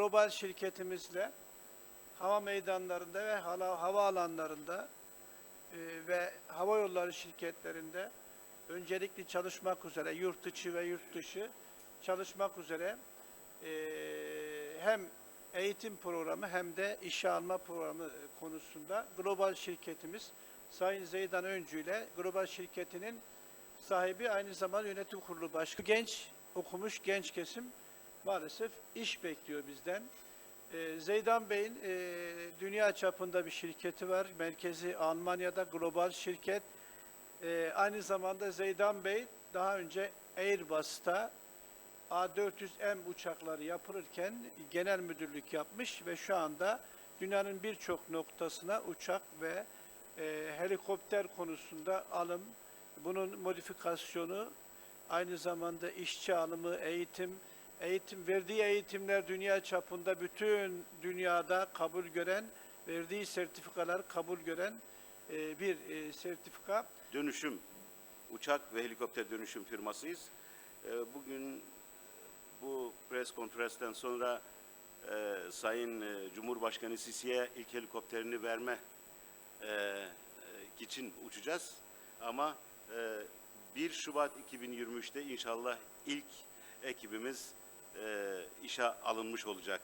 global şirketimizle hava meydanlarında ve hala, hava alanlarında e, ve hava yolları şirketlerinde öncelikli çalışmak üzere yurt içi ve yurt dışı çalışmak üzere e, hem eğitim programı hem de işe alma programı konusunda global şirketimiz Sayın Zeydan Öncü ile global şirketinin sahibi aynı zamanda yönetim kurulu başkanı. Genç okumuş genç kesim maalesef iş bekliyor bizden. Ee, Zeydan Bey'in e, dünya çapında bir şirketi var. Merkezi Almanya'da global şirket. Ee, aynı zamanda Zeydan Bey daha önce Airbus'ta A400M uçakları yapılırken genel müdürlük yapmış ve şu anda dünyanın birçok noktasına uçak ve e, helikopter konusunda alım, bunun modifikasyonu, aynı zamanda işçi alımı, eğitim, eğitim verdiği eğitimler dünya çapında bütün dünyada kabul gören, verdiği sertifikalar kabul gören e, bir e, sertifika. dönüşüm, uçak ve helikopter dönüşüm firmasıyız. Ee, Bugün bu press konferanstan sonra e, Sayın e, Cumhurbaşkanı Sisi'ye ilk helikopterini verme e, e, için uçacağız. Ama e, 1 Şubat 2023'te inşallah ilk ekibimiz e, işe alınmış olacak.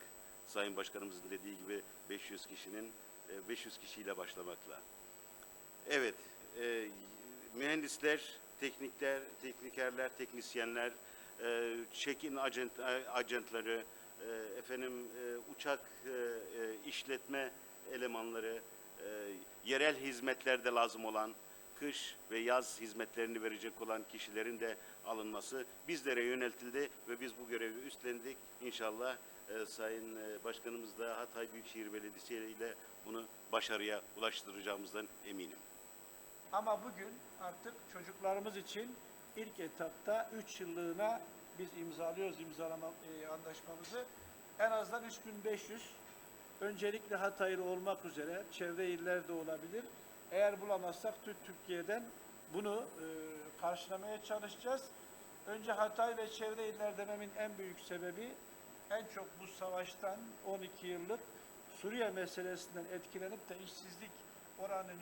Sayın Başkanımızın dediği gibi 500 kişinin e, 500 kişiyle başlamakla. Evet, e, mühendisler, teknikler, teknikerler, teknisyenler, e, check-in agent, agentları, e, efendim e, uçak e, e, işletme elemanları, e, yerel hizmetlerde lazım olan, kış ve yaz hizmetlerini verecek olan kişilerin de alınması bizlere yöneltildi ve biz bu görevi üstlendik. İnşallah e, Sayın e, Başkanımız da Hatay Büyükşehir Belediyesi ile bunu başarıya ulaştıracağımızdan eminim. Ama bugün artık çocuklarımız için ilk etapta 3 yıllığına biz imzalıyoruz imzalama e, anlaşmamızı. En azından 3500 öncelikle Hataylı olmak üzere çevre illerde olabilir. Eğer bulamazsak Türkiye'den bunu e, karşılamaya çalışacağız. Önce Hatay ve çevre iller dememin en büyük sebebi en çok bu savaştan 12 yıllık Suriye meselesinden etkilenip de işsizlik oranının